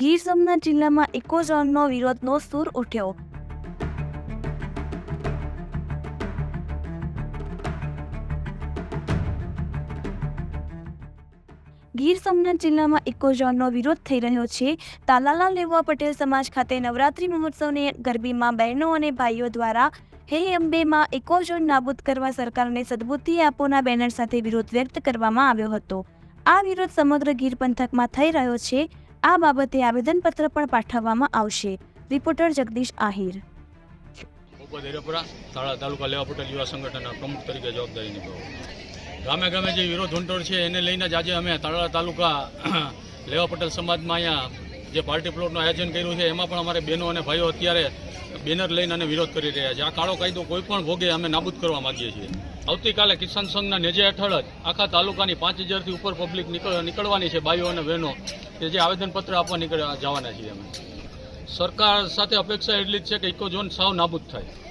ગીર સોમનાથ જિલ્લામાં ઇકોઝોનનો વિરોધનો સૂર ઉઠ્યો. ગીર સોમનાથ જિલ્લામાં ઇકોઝોનનો વિરોધ થઈ રહ્યો છે. તાલાલાલ લેવા પટેલ સમાજ ખાતે નવરાત્રિ મહોત્સવની ગરબીમાં બહેનો અને ભાઈઓ દ્વારા હે અંબેમાં ઇકોઝોન નાબૂદ કરવા સરકારને સદબુદ્ધિ આપોના બેનર સાથે વિરોધ વ્યક્ત કરવામાં આવ્યો હતો. આ વિરોધ સમગ્ર ગીર પંથકમાં થઈ રહ્યો છે. આ બાબતે આવેદનપત્ર પણ પાઠવવામાં આવશે. રિપોર્ટર જગદીશ આહિર. ભોપત તાલુકા લેવા પટેલ યુવા સંગઠનના પ્રમુખ તરીકે જવાબદારી નિભાવો. ગામે ગામે જે વિરોધ વંટોળ છે, એને લઈને જ આજે અમે તાળા તાલુકા લેવા પટેલ સમાજમાં અહીંયા જે પાર્ટી પ્લોટનું આયોજન કર્યું છે, એમાં પણ અમારે બહેનો અને ભાઈઓ અત્યારે બેનર લઈને અને વિરોધ કરી રહ્યા છે. આ કાળો કાયદો કોઈ પણ ભોગે અમે નાબૂદ કરવા માગીએ છીએ. આવતીકાલે કિસાન સંઘના નેજે હેઠળ જ આખા તાલુકાની પાંચ હજારથી ઉપર પબ્લિક નીકળ, નીકળવાની છે ભાઈઓ અને બહેનો. કે જે આવેદનપત્ર આપવા નીકળ્યા જવાના છીએ અમે. સરકાર સાથે અપેક્ષા એટલી જ છે કે ઇકો ઝોન સાવ નાબૂદ થાય.